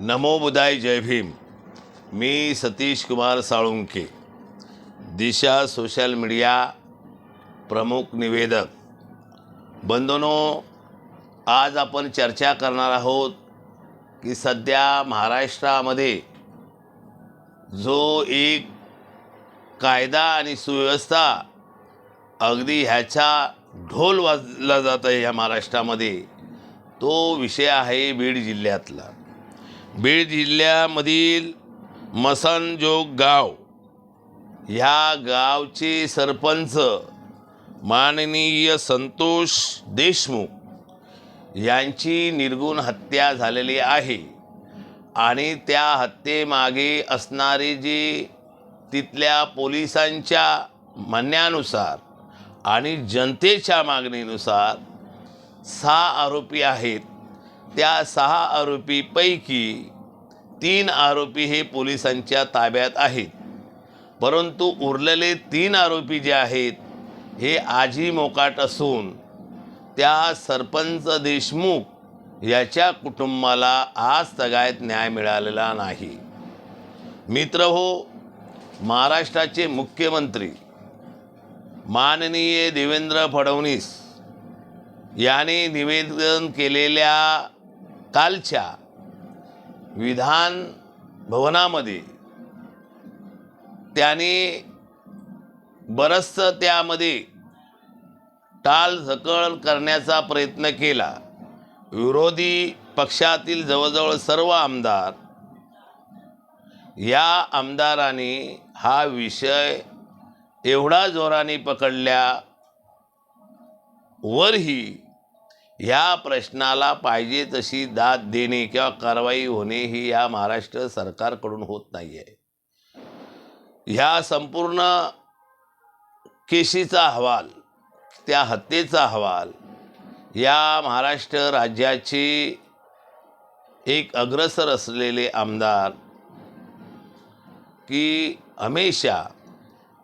नमो बुदाय जय भीम. मी सतीश कुमार साळुंखे दिशा सोशल मीडिया प्रमुख निवेदक. बंधनो आज आपण चर्चा करणार आहोत की सध्या महाराष्ट्रामध्ये जो एक कायदा आणि सुव्यवस्था अगदी ह्याचा ढोल वाजला जात आहे ह्या महाराष्ट्रामध्ये तो विषय आहे बीड जिल्ह्यातला. बीड जिल्ह्यामधील मसनजोग गाव ह्या गावचे सरपंच माननीय संतोष देशमुख यांची निर्गुण हत्या झालेली आहे. आणि त्या हत्येमागे असणारे जे तिथल्या पोलिसांच्या म्हणण्यानुसार आणि जनतेच्या मागणीनुसार सहा आरोपी आहेत. त्या सहा आरोपीपैकी तीन आरोपी हे पोलिसांच्या ताब्यात आहेत. परंतु उरलेले तीन आरोपी जे आहेत हे आजी मोकाट असून त्या सरपंच देशमुख याच्या कुटुंबाला आज तगायत न्याय मिळालेला नाही. मित्र हो महाराष्ट्राचे मुख्यमंत्री माननीय देवेंद्र फडणवीस याने निवेदन केलेल्या कालच्या विधान भवनामध्ये त्याने बरंचसं त्यामध्ये टाल झकळ करण्याचा प्रयत्न केला. विरोधी पक्षातील जवळजवळ सर्व आमदार या आमदाराने हा विषय एवढा जोराने पकडल्या वरही ह्या प्रश्नाला पाहिजे तशी दाद देणे किंवा कारवाई होणे ही या महाराष्ट्र सरकारकडून होत नाही आहे ह्या संपूर्ण केशीचा अहवाल त्या हत्येचा अहवाल या महाराष्ट्र राज्याचे एक अग्रसर असलेले आमदार की हमेशा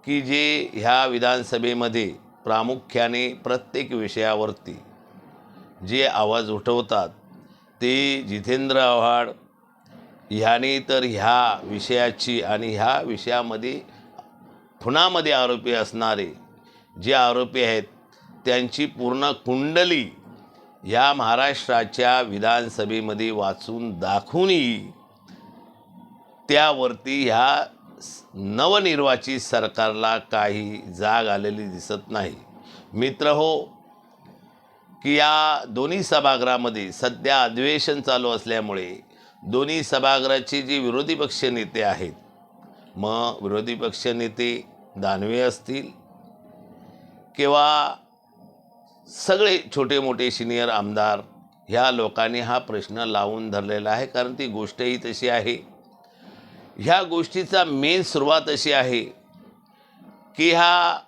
की जे ह्या विधानसभेमध्ये प्रामुख्याने प्रत्येक विषयावरती जे आवाज उठवतात ते जितेंद्र आव्हाड ह्याने तर ह्या विषयाची आणि ह्या विषयामध्ये खुनामध्ये आरोपी असणारे जे आरोपी आहेत त्यांची पूर्ण कुंडली ह्या महाराष्ट्राच्या विधानसभेमध्ये वाचून दाखवूनही त्यावरती ह्या नवनिर्वाचित सरकारला काही जाग आलेली दिसत नाही. मित्र हो की या दोन्ही सभागृहामध्ये सध्या अधिवेशन चालू असल्यामुळे दोन्ही सभागृहाची जे विरोधी पक्ष नेते आहेत मग विरोधी पक्ष नेते दानवे असतील किंवा सगळे छोटे मोठे सिनियर आमदार ह्या लोकांनी हा प्रश्न लावून धरलेला आहे कारण ती गोष्टही तशी आहे. ह्या गोष्टीचा मेन सुरुवात अशी आहे की ह्या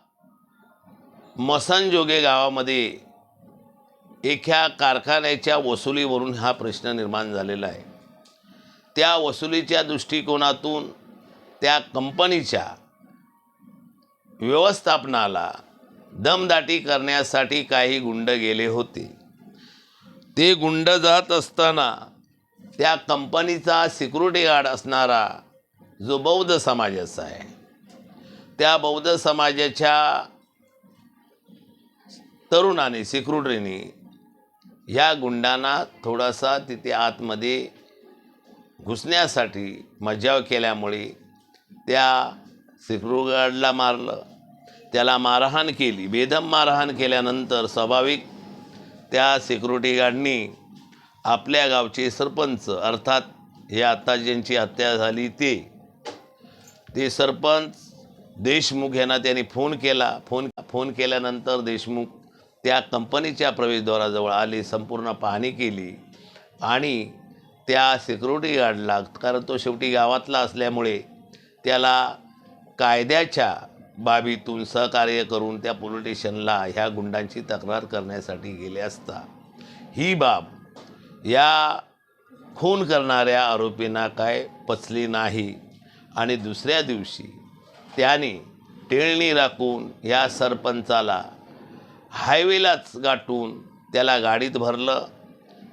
मसनजोगे गावामध्ये एका कारखान्याच्या वसुलीवरून हा प्रश्न निर्माण झालेला आहे. त्या वसुलीच्या दृष्टिकोनातून त्या कंपनीच्या व्यवस्थापनाला दमदाटी करण्यासाठी काही गुंड गेले होते. ते गुंड जात असताना त्या कंपनीचा सिक्युरिटी गार्ड असणारा जो बौद्ध समाजाचा आहे त्या बौद्ध समाजाच्या तरुणाने सिक्युरिटीने या गुंडांना थोडासा तिथे आतमध्ये घुसण्यासाठी मज्जाव केल्यामुळे त्या सिक्युरिटी गार्डला मारलं. त्याला मारहाण केली. बेदम मारहाण केल्यानंतर स्वाभाविक त्या सिक्युरिटी गार्डनी आपल्या गावचे सरपंच अर्थात हे आत्ता ज्यांची हत्या झाली ते ते सरपंच देशमुख यांना त्यांनी फोन केला. फोन फोन केल्यानंतर देशमुख त्या कंपनीच्या प्रवेशद्वाराजवळ आले संपूर्ण पाहणी केली आणि त्या सिक्युरिटी गार्डला कारण तो शेवटी गावातला असल्यामुळे त्याला कायद्याच्या बाबीतून सहकार्य करून त्या पोलीस स्टेशनला ह्या गुंडांची तक्रार करण्यासाठी गेले असता ही बाब या खून करणाऱ्या आरोपींना काय पचली नाही आणि दुसऱ्या दिवशी त्याने टेळणी राखून या सरपंचाला हायवेलाच गाठून त्याला गाडीत भरलं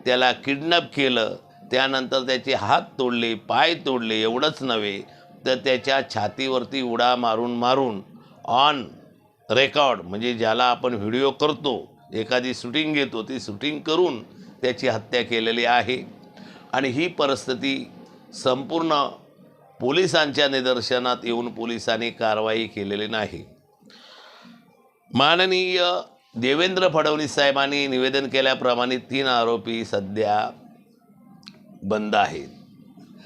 त्याला किडनॅप केलं त्यानंतर त्याचे हात तोडले पाय तोडले एवढंच नव्हे तर त्याच्या छातीवरती उडा मारून मारून ऑन रेकॉर्ड म्हणजे ज्याला आपण व्हिडिओ करतो एखादी शूटिंग घेतो ती शूटिंग करून त्याची हत्या केलेली आहे. आणि ही परिस्थिती संपूर्ण पोलिसांच्या निदर्शनात येऊन पोलिसांनी कारवाई केलेली नाही. माननीय देवेंद्र फडणवीस साहेबांनी निवेदन केल्याप्रमाणे तीन आरोपी सध्या बंद आहेत.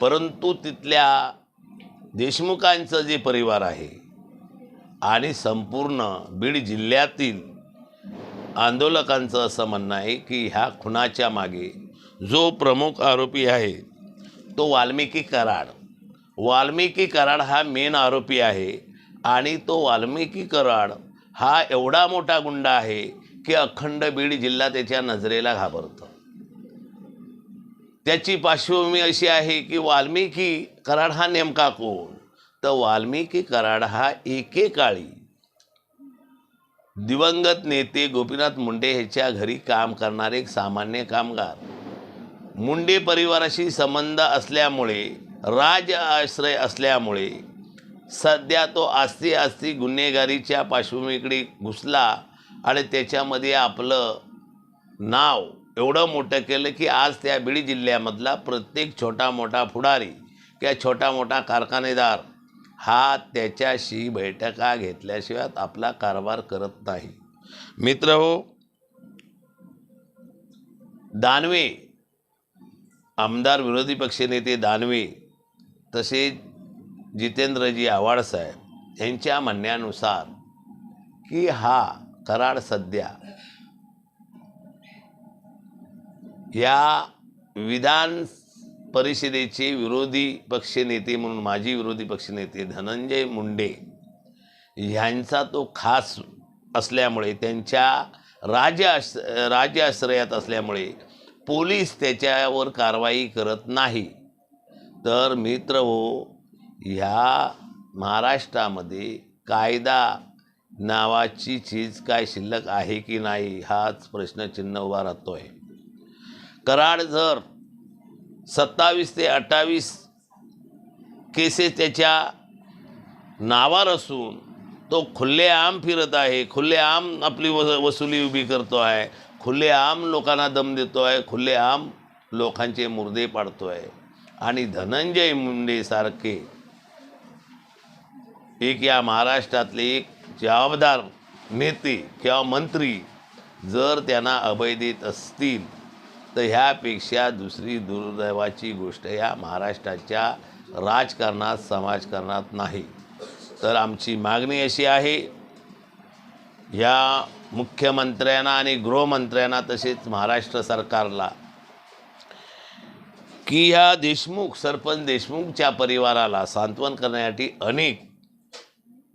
परंतु तिथल्या देशमुखांचं जे परिवार आहे आणि संपूर्ण बीड जिल्ह्यातील आंदोलकांचं असं म्हणणं आहे की ह्या खुनाच्या मागे जो प्रमुख आरोपी आहे तो वाल्मिकी कराड. वाल्मिकी कराड हा मेन आरोपी आहे आणि तो वाल्मिकी कराड हा एवढा मोठा गुंडा आहे की अखंड बीड जिल्हा त्याच्या नजरेला घाबरतो. त्याची पार्श्वभूमी अशी आहे की वाल्मिकी कराड हा नेमका कोण? तर वाल्मिकी कराड हा एकेकाळी दिवंगत नेते गोपीनाथ मुंडे ह्याच्या घरी काम करणारे एक सामान्य कामगार. मुंडे परिवाराशी संबंध असल्यामुळे राज आश्रय असल्यामुळे सध्या तो आस्ती आस्ती गुन्हेगारीच्या पार्श्वभूमीकडे घुसला आणि त्याच्यामध्ये आपलं नाव एवढं मोठं केलं की आज त्या बीड जिल्ह्यामधला प्रत्येक छोटा मोठा पुढारी किंवा छोटा मोठा कारखानेदार हा त्याच्याशी बैठका घेतल्याशिवाय आपला कारभार करत नाही. मित्र हो दानवे आमदार विरोधी पक्षनेते दानवे तसेच जितेंद्रजी आवाडसाहेब यांच्या म्हणण्यानुसार की हा कराड सध्या या विधान परिषदेचे विरोधी पक्षनेते म्हणून माजी विरोधी पक्षनेते धनंजय मुंडे ह्यांचा तो खास असल्यामुळे त्यांच्या राज्य आश राज्य आश्रयात असल्यामुळे पोलीस त्याच्यावर कारवाई करत नाही. तर मित्र हो ह्या महाराष्ट्रामध्ये कायदा नावाची चीज काय शिल्लक आहे की नाही हाच प्रश्नचिन्ह उभा राहतो आहे कराड जर सत्तावीस ते अठ्ठावीस केसेस त्याच्या नावावर असून तो खुल्लेआम फिरत आहे खुल्लेआम आपली वस वसुली उभी करतो आहे खुल्लेआम लोकांना दम देतो आहे खुल्लेआम लोकांचे मुर्दे पाडतो आहे. आणि धनंजय मुंडेसारखे एक या महाराष्ट्रातले एक जबाबदार नेते किंवा मंत्री जर त्यांना अभय देत असतील तर ह्यापेक्षा दुसरी दुर्दैवाची गोष्ट या महाराष्ट्राच्या राजकारणात समाजकारणात नाही. तर आमची मागणी अशी आहे ह्या मुख्यमंत्र्यांना आणि गृहमंत्र्यांना तसेच महाराष्ट्र सरकारला की ह्या देशमुख सरपंच देशमुखच्या परिवाराला सांत्वन करण्यासाठी अनेक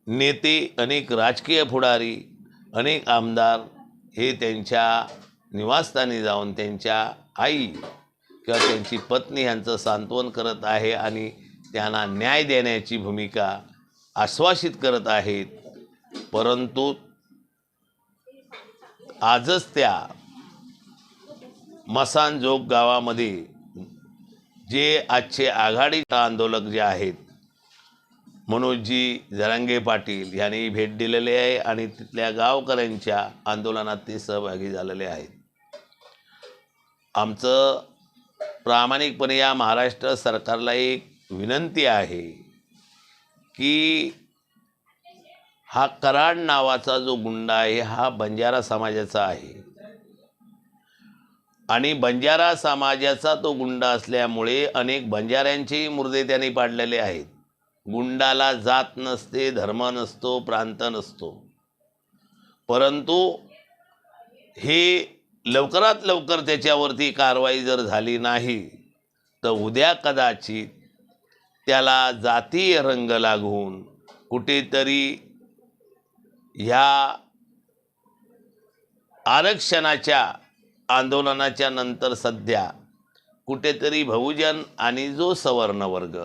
नेते अनेक राजकीय पुढारी अनेक आमदार हे त्यांच्या निवासस्थानी जाऊन त्यांच्या आई किंवा त्यांची पत्नी यांचं सांत्वन करत आहे आणि त्यांना न्याय देण्याची भूमिका आश्वासित करत आहेत. परंतु आजच त्या मसानजोग गावामध्ये जे आजचे आघाडी आंदोलक जे आहेत मनोजजी जरांगे पाटील यांनी भेट दिलेली आहे आणि तिथल्या गावकऱ्यांच्या आंदोलनात ते सहभागी झालेले आहेत. आमचं प्रामाणिकपणे या महाराष्ट्र सरकारला एक विनंती आहे की हा कराड नावाचा जो गुंडा आहे हा बंजारा समाजाचा आहे. आणि बंजारा समाजाचा तो गुंडा असल्यामुळे अनेक बंजाऱ्यांचेही मुर्दे त्यांनी पाडलेले आहेत. गुंडाला जात नसते धर्म नसतो प्रांत नसतो. परंतु हे लवकरात लवकर त्याच्यावरती कारवाई जर झाली नाही तर उद्या कदाचित त्याला जातीय रंग लागून कुठेतरी ह्या आरक्षणाच्या आंदोलनाच्या नंतर सध्या कुठेतरी बहुजन आणि जो सवर्ण वर्ग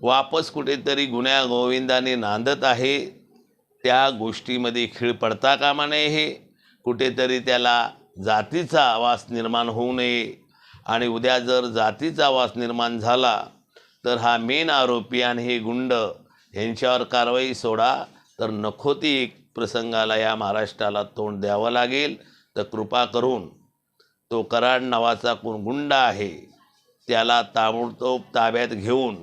वापस कुठेतरी गुन्ह्या गोविंदाने नांदत आहे त्या गोष्टीमध्ये खीळ पडता कामा नये हे कुठेतरी त्याला जातीचा आवास निर्माण होऊ नये. आणि उद्या जर जातीचा आवास निर्माण झाला तर हा मेन आरोपी आणि हे गुंड यांच्यावर कारवाई सोडा तर नको ती एक प्रसंगाला या महाराष्ट्राला तोंड द्यावं लागेल. तर कृपा करून तो कराड नावाचा कोण गुंड आहे त्याला ताबडतोब ताब्यात घेऊन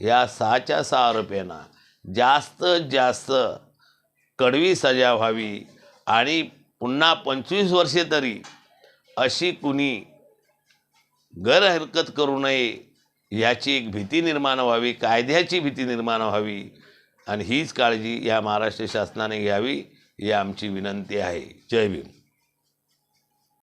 या सहाच्या सहा आरोपींना जास्त जास्त कडवी सजा व्हावी आणि पुन्हा पंचवीस वर्षे तरी अशी कुणी गैरहरकत करू नये याची एक भीती निर्माण व्हावी कायद्याची भीती निर्माण व्हावी आणि हीच काळजी या महाराष्ट्र शासनाने घ्यावी ही आमची विनंती आहे. जय भीम.